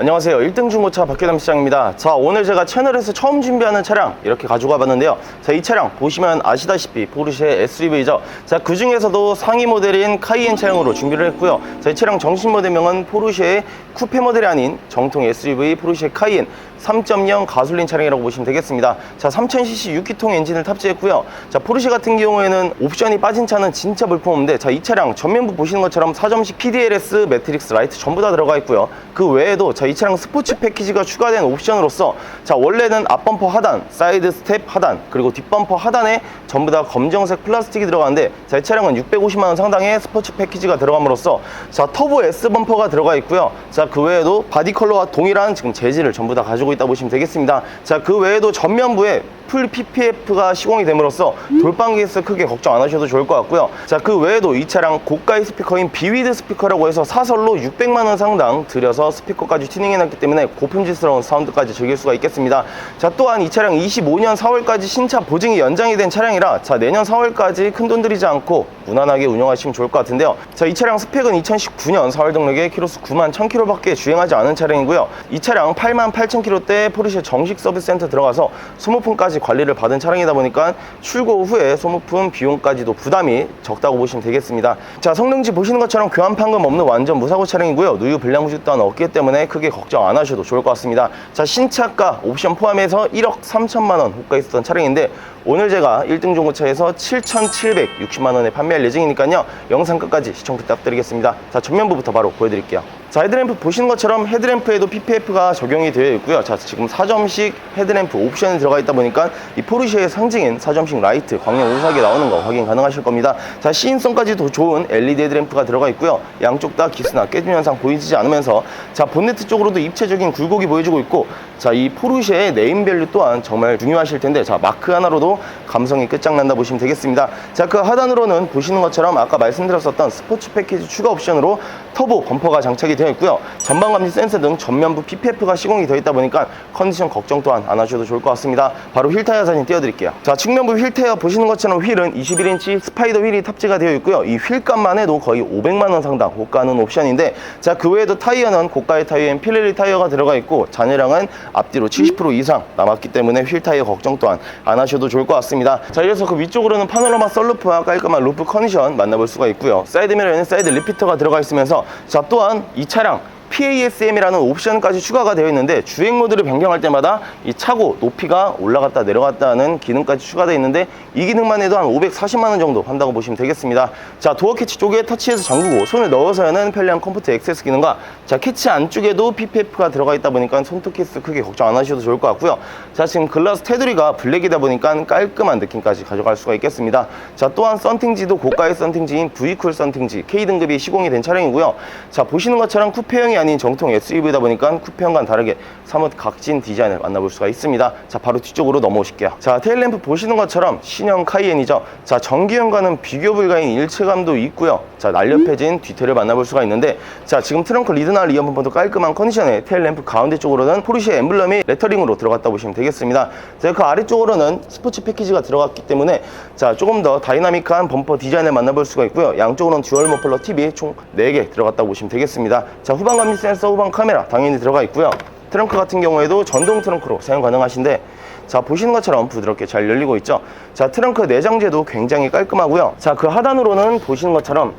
안녕하세요. 1등 중고차 박규남 시장입니다. 자, 오늘 제가 채널에서 처음 준비하는 차량 이렇게 가져가 봤는데요. 자, 이 차량 보시면 아시다시피 포르쉐 SUV죠. 자, 그 중에서도 상위 모델인 카이엔 차량으로 준비를 했고요. 자, 이 차량 정식 모델명은 포르쉐의 쿠페 모델이 아닌 정통 SUV 포르쉐 카이엔 3.0 가솔린 차량이라고 보시면 되겠습니다. 자, 3000cc 6기통 엔진을 탑재했고요. 자, 포르쉐 같은 경우에는 옵션이 빠진 차는 진짜 없는데 자, 이 차량 전면부 보시는 것처럼 4점식 PDLS 매트릭스 라이트 전부 다 들어가 있고요. 그 외에도 자, 이 차량 스포츠 패키지가 추가된 옵션으로서 자, 원래는 앞범퍼 하단, 사이드 스텝 하단, 그리고 뒷범퍼 하단에 전부 다 검정색 플라스틱이 들어가는데 자, 이 차량은 650만 원 상당의 스포츠 패키지가 들어감으로써 자, 터보 S 범퍼가 들어가 있고요. 자, 그 외에도 바디 컬러와 동일한 지금 재질을 전부 다 가지고 있다 보시면 되겠습니다. 자, 그 외에도 전면부에 풀 PPF가 시공이 됨으로써 돌방 케이스 크게 걱정 안 하셔도 좋을 것 같고요. 자, 그 외에도 이 차량 고가의 스피커인 비위드 스피커라고 해서 사설로 600만 원 상당 들여서 스피커까지 튜닝해놨기 때문에 고품질스러운 사운드까지 즐길 수가 있겠습니다. 자, 또한 이 차량 25년 4월까지 신차 보증이 연장이 된 차량이라 자, 내년 4월까지 큰 돈 들이지 않고 무난하게 운영하시면 좋을 것 같은데요. 자, 이 차량 스펙은 2019년 4월 등록에 키로수 9만 1000km밖에 주행하지 않은 차량이고요. 이 차량 8만 8000km대 포르쉐 정식 서비스 센터 들어가서 소모품까지 관리를 받은 차량이다 보니까 출고 후에 소모품 비용까지도 부담이 적다고 보시면 되겠습니다. 자, 성능지 보시는 것처럼 교환 판금 없는 완전 무사고 차량이고요. 누유 불량 후직 또한 없기 때문에 크게 걱정 안 하셔도 좋을 것 같습니다. 자, 신차가 옵션 포함해서 1억 3천만 원 호가 있었던 차량인데 오늘 제가 1등 중고차에서 7,760만 원에 판매할 예정이니까요. 영상 끝까지 시청 부탁드리겠습니다. 자, 전면부부터 바로 보여드릴게요. 자, 헤드램프 보시는 것처럼 헤드램프에도 PPF가 적용이 되어 있고요. 자, 지금 4점식 헤드램프 옵션이 들어가 있다 보니까 이 포르쉐의 상징인 4점식 라이트, 광량 우수하게 나오는 거 확인 가능하실 겁니다. 자, 시인성까지도 좋은 LED 헤드램프가 들어가 있고요. 양쪽 다 기스나 깨짐 현상 보이지 않으면서 자, 본네트 쪽으로도 입체적인 굴곡이 보여주고 있고 자, 이 포르쉐의 네임밸류 또한 정말 중요하실 텐데 자, 마크 하나로도 감성이 끝장난다 보시면 되겠습니다. 자, 그 하단으로는 보시는 것처럼 아까 말씀드렸었던 스포츠 패키지 추가 옵션으로 터보 범퍼가 장착이 되어 있고요. 전방 감지 센서 등 전면부 PPF가 시공이 되어 있다 보니까 컨디션 걱정 또한 안 하셔도 좋을 것 같습니다. 바로 휠 타이어 사진 띄워드릴게요. 자, 측면부 휠 타이어 보시는 것처럼 휠은 21인치 스파이더 휠이 탑재가 되어 있고요. 이 휠값만 해도 거의 500만 원 상당 고가는 옵션인데 자, 그 외에도 타이어는 고가의 타이어인 피렐리 타이어가 들어가 있고 잔해량은 앞뒤로 70% 이상 남았기 때문에 휠 타이어 걱정 또한 안 하셔도 좋을 것 같습니다. 자, 이어서 그 위쪽으로는 파노라마 썰루프와 깔끔한 루프 컨디션 만나볼 수가 있고요. 사이드 미러에는 사이드 리피터가 들어가 있으면서 자, 또한 이 차량 PASM이라는 옵션까지 추가가 되어 있는데 주행 모드를 변경할 때마다 이 차고 높이가 올라갔다 내려갔다 하는 기능까지 추가되어 있는데 이 기능만 해도 한 540만 원 정도 한다고 보시면 되겠습니다. 자, 도어 캐치 쪽에 터치해서 잠그고 손을 넣어서 여는 편리한 컴포트 액세스 기능과 자, 캐치 안쪽에도 PPF가 들어가 있다 보니까 손톱 케이스 크게 걱정 안 하셔도 좋을 것 같고요. 자, 지금 글라스 테두리가 블랙이다 보니까 깔끔한 느낌까지 가져갈 수가 있겠습니다. 자, 또한 썬팅지도 고가의 썬팅지인 V쿨 썬팅지 K등급이 시공이 된 차량이고요. 자, 보시는 것처럼 쿠페형이 아닌 정통 SUV다 보니까 쿠페형과는 다르게 사뭇 각진 디자인을 만나볼 수가 있습니다. 자, 바로 뒤쪽으로 넘어오실게요. 자, 테일램프 보시는 것처럼 신형 카이엔이죠. 자, 전기형과는 비교 불가인 일체감도 있고요. 자, 날렵해진 뒤태를 만나볼 수가 있는데 자, 지금 트렁크 리드나 리어 범퍼도 깔끔한 컨디션에 테일램프 가운데 쪽으로는 포르쉐 엠블럼이 레터링으로 들어갔다 보시면 되겠습니다. 자, 그 아래쪽으로는 스포츠 패키지가 들어갔기 때문에 자, 조금 더 다이나믹한 범퍼 디자인을 만나볼 수가 있고요. 양쪽으로는 듀얼 머플러 TV 총 4개 들어갔다 보시면 되겠습니다. 자, 후방 감지 센서, 후방 카메라 당연히 들어가 있고요. 트렁크 같은 경우에도 전동 트렁크로 사용 가능하신데 자 보시는 것처럼 부드럽게 잘 열리고 있죠? 자 트렁크 내장재도 굉장히 깔끔하고요. 자 그 하단으로는 보시는 것처럼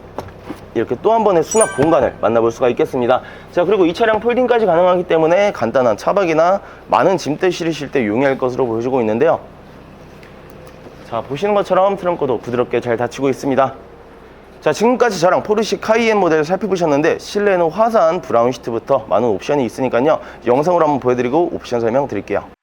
이렇게 또 한 번의 수납 공간을 만나볼 수가 있겠습니다. 자 그리고 이 차량 폴딩까지 가능하기 때문에 간단한 차박이나 많은 짐대 실으실 때 용이할 것으로 보여지고 있는데요. 자 보시는 것처럼 트렁크도 부드럽게 잘 닫히고 있습니다 자 지금까지 저랑 포르쉐 카이엔 모델을 살펴보셨는데 실내는 화사한 브라운 시트부터 많은 옵션이 있으니까요. 영상으로 한번 보여드리고 옵션 설명 드릴게요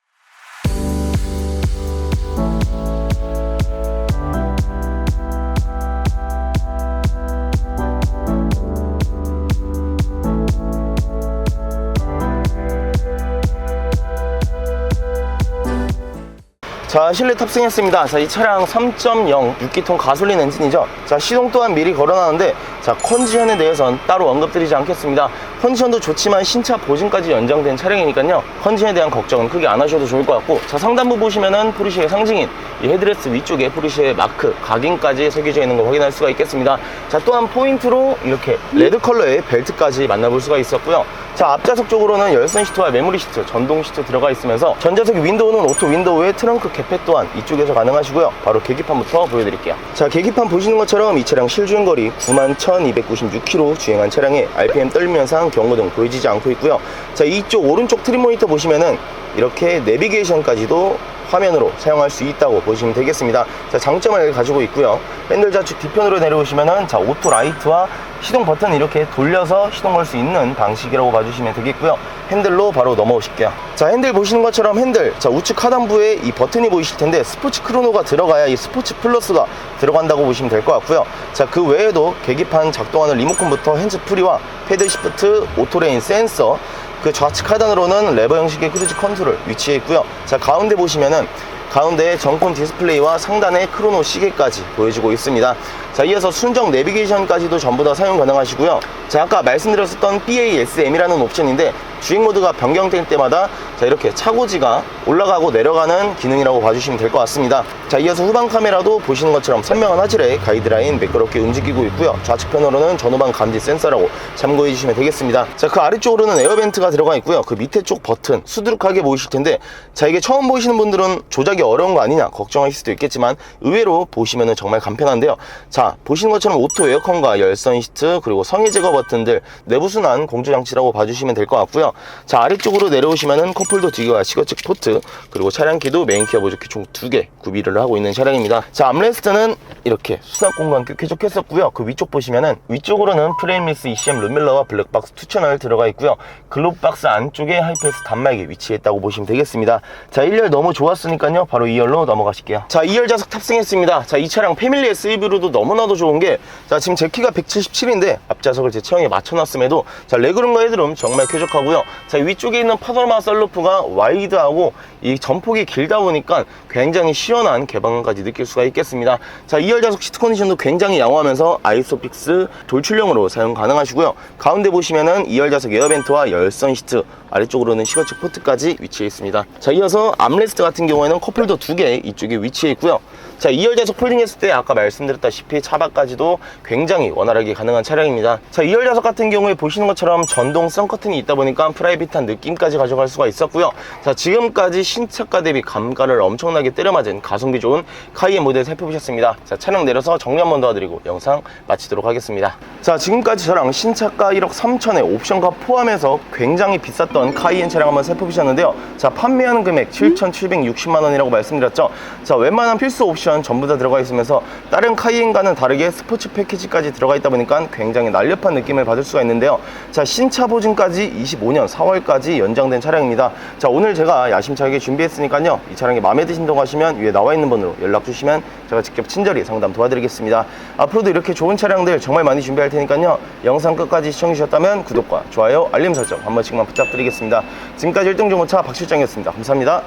자 실내 탑승했습니다 자 이 차량 3.0 6기통 가솔린 엔진이죠 자 시동 또한 미리 걸어놨는데 자, 컨디션에 대해선 따로 언급드리지 않겠습니다. 컨디션도 좋지만 신차 보증까지 연장된 차량이니까요. 컨디션에 대한 걱정은 크게 안 하셔도 좋을 것 같고, 자, 상단부 보시면은 포르쉐의 상징인 이 헤드레스 위쪽에 포르쉐의 마크, 각인까지 새겨져 있는 걸 확인할 수가 있겠습니다. 자, 또한 포인트로 이렇게 레드 컬러의 벨트까지 만나볼 수가 있었고요. 자, 앞좌석 쪽으로는 열선 시트와 메모리 시트, 전동 시트 들어가 있으면서 전자석 윈도우는 오토 윈도우의 트렁크 개폐 또한 이쪽에서 가능하시고요. 바로 계기판부터 보여드릴게요. 자, 계기판 보시는 것처럼 이 차량 실주행거리 91,296km 주행한 차량에 RPM 떨림 현상, 경고등 보여지지 않고 있고요. 자, 이쪽 오른쪽 트림 모니터 보시면은 이렇게 내비게이션까지도 화면으로 사용할 수 있다고 보시면 되겠습니다. 자, 장점을 가지고 있고요. 핸들 좌측 뒤편으로 내려오시면은 자, 오토 라이트와 시동 버튼 이렇게 돌려서 시동 걸 수 있는 방식이라고 봐주시면 되겠고요. 핸들로 바로 넘어오실게요. 자, 핸들 보시는 것처럼 핸들, 자, 우측 하단부에 이 버튼이 보이실 텐데 스포츠 크로노가 들어가야 이 스포츠 플러스가 들어간다고 보시면 될 것 같고요. 자, 그 외에도 계기판 작동하는 리모컨부터 핸즈 프리와 패드 시프트, 오토레인 센서, 그 좌측 하단으로는 레버 형식의 크루즈 컨트롤 위치해 있고요. 자, 가운데 보시면은 가운데에 정권 디스플레이와 상단에 크로노 시계까지 보여지고 있습니다. 자, 이어서 순정 내비게이션까지도 전부 다 사용 가능하시고요. 자, 아까 말씀드렸었던 BASM이라는 옵션인데 주행 모드가 변경될 때마다 자, 이렇게 차고지가 올라가고 내려가는 기능이라고 봐주시면 될 것 같습니다. 자, 이어서 후방 카메라도 보시는 것처럼 선명한 화질의 가이드라인 매끄럽게 움직이고 있고요. 좌측 편으로는 전후방 감지 센서라고 참고해 주시면 되겠습니다. 자, 그 아래쪽으로는 에어벤트가 들어가 있고요. 그 밑에 쪽 버튼 수두룩하게 보이실 텐데 자, 이게 처음 보시는 분들은 조작이 어려운 거 아니냐 걱정하실 수도 있겠지만 의외로 보시면 정말 간편한데요. 자, 보시는 것처럼 오토 에어컨과 열선 시트 그리고 성해 제거 버튼들 내부 순환 공조 장치라고 봐주시면 될 것 같고요. 자, 아래쪽으로 내려오시면은 컵홀더 뒤와 시거측 포트 그리고 차량 키도 메인 키와 보조키 총 두 개 구비를 하고 있는 차량입니다. 자, 암레스트는 이렇게 수납 공간 꽤 쾌적했었고요. 그 위쪽 보시면은 위쪽으로는 프레임리스 ECM 룸밀러와 블랙박스 투 채널 들어가 있고요. 글로브박스 안쪽에 하이패스 단말기 위치했다고 보시면 되겠습니다. 자, 1열 너무 좋았으니까요. 바로 2열로 넘어가실게요. 자, 2열 좌석 탑승했습니다. 자, 이 차량 패밀리 SUV로도 너무나도 좋은 게 자, 지금 제 키가 177인데 앞좌석을 제 체형에 맞춰놨음에도 자, 레그룸과 헤드룸 정말 쾌적하고요. 자, 위쪽에 있는 파노라마 썰루프가 와이드하고 이 전폭이 길다 보니까 굉장히 시원한 개방감까지 느낄 수가 있겠습니다. 자, 2열 좌석 시트 컨디션도 굉장히 양호하면서 아이소픽스 돌출형으로 사용 가능하시고요. 가운데 보시면은 2열 좌석 에어벤트와 열선 시트 아래쪽으로는 시거측 포트까지 위치해 있습니다. 자, 이어서 암레스트 같은 경우에는 컵홀더 두개 이쪽에 위치해 있고요. 자, 2열 좌석 폴딩했을 때 아까 말씀드렸다시피 차박까지도 굉장히 원활하게 가능한 차량입니다. 자, 2열 좌석 같은 경우에 보시는 것처럼 전동 선커튼이 있다 보니까 프라이빗한 느낌까지 가져갈 수가 있었고요. 자, 지금까지 신차가 대비 감가를 엄청나게 때려맞은 가성비 좋은 카이엔 모델 살펴보셨습니다. 자, 차량 내려서 정리 한번 도와드리고 영상 마치도록 하겠습니다. 자, 지금까지 저랑 신차가 1억 3천에 옵션과 포함해서 굉장히 비쌌던 카이엔 차량 한번 살펴보셨는데요. 자, 판매하는 금액 7,760만 원이라고 말씀드렸죠. 자, 웬만한 필수 옵션 전부 다 들어가 있으면서 다른 카이엔과는 다르게 스포츠 패키지까지 들어가 있다 보니까 굉장히 날렵한 느낌을 받을 수가 있는데요. 자, 신차 보증까지 25년 4월까지 연장된 차량입니다. 자, 오늘 제가 야심 차게 준비했으니까요. 이 차량이 마음에 드신다고 하시면 위에 나와 있는 번호로 연락 주시면 제가 직접 친절히 상담 도와드리겠습니다. 앞으로도 이렇게 좋은 차량들 정말 많이 준비할 테니까요. 영상 끝까지 시청해 주셨다면 구독과 좋아요, 알림 설정 한 번씩만 부탁드리겠습니다. 지금까지 1등 중고차 박 실장이었습니다. 감사합니다.